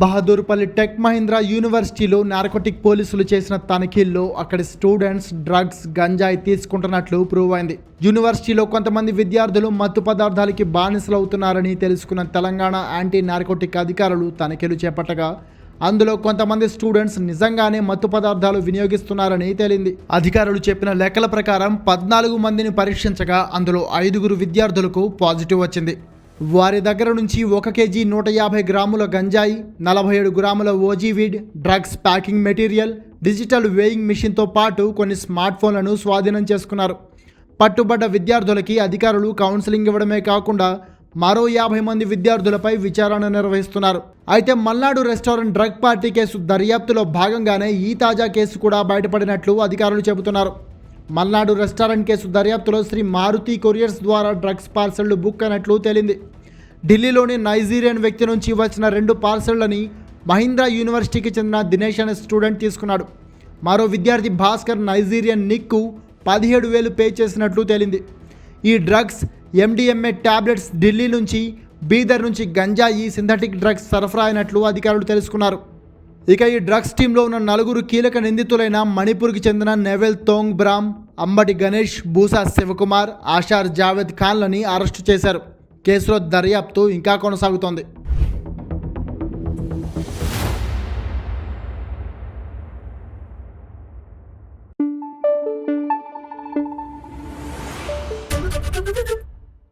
Bahadurpally tech Mahindra యూనివర్సిటీలో narcotic పోలీసులు చేసిన తనిఖీల్లో అక్కడి స్టూడెంట్స్ డ్రగ్స్ గంజాయి తీసుకుంటున్నట్లు ప్రూవ్ అయింది. యూనివర్సిటీలో కొంతమంది విద్యార్థులు మత్తు పదార్థాలకి బానిసలవుతున్నారని తెలుసుకున్న తెలంగాణ యాంటీ నార్కోటిక్ అధికారులు తనిఖీలు చేపట్టగా అందులో కొంతమంది స్టూడెంట్స్ నిజంగానే మత్తు పదార్థాలు వినియోగిస్తున్నారని తేలింది. అధికారులు చెప్పిన లెక్కల ప్రకారం పద్నాలుగు మందిని పరీక్షించగా అందులో ఐదుగురు విద్యార్థులకు పాజిటివ్ వచ్చింది. వారి దగ్గర నుంచి ఒక కేజీ నూట యాభై గ్రాముల గంజాయి నలభై ఏడు గ్రాముల OG weed drugs packing material digital weighing మిషన్తో పాటు కొన్ని స్మార్ట్ ఫోన్లను స్వాధీనం చేసుకున్నారు. పట్టుబడ్డ విద్యార్థులకి అధికారులు కౌన్సిలింగ్ ఇవ్వడమే కాకుండా మరో యాభై మంది విద్యార్థులపై విచారణ నిర్వహిస్తున్నారు. అయితే Malnadu restaurant drug party case దర్యాప్తులో భాగంగానే ఈ తాజా కేసు కూడా బయటపడినట్లు అధికారులు చెబుతున్నారు. మల్నాడు రెస్టారెంట్ కేసు దర్యాప్తులో శ్రీ మారుతి కొరియర్స్ ద్వారా డ్రగ్స్ పార్సళ్ళు బుక్ అయినట్లు తేలింది. ఢిల్లీలోని నైజీరియన్ వ్యక్తి నుంచి వచ్చిన రెండు పార్సళ్ళని మహీంద్రా యూనివర్సిటీకి చెందిన దినేష్ అనే స్టూడెంట్ తీసుకున్నాడు. మరో విద్యార్థి భాస్కర్ నైజీరియన్ నిక్కు పదిహేడు వేలు పే చేసినట్లు తేలింది. ఈ డ్రగ్స్ ఎండిఎంఏ టాబ్లెట్స్ ఢిల్లీ నుంచి బీదర్ నుంచి గంజాయి సింథటిక్ డ్రగ్స్ సరఫరా అయినట్లు అధికారులు తెలుసుకున్నారు. ఇక ఈ డ్రగ్స్ టీంలో ఉన్న నలుగురు కీలక నిందితులైన మణిపూర్కి చెందిన నెవెల్ తోంగ్ బ్రామ్ అంబటి గణేష్ బూసా శివకుమార్ ఆషార్ జావేద్ ఖాన్లని అరెస్టు చేశారు కేసులో దర్యాప్తు ఇంకా కొనసాగుతోంది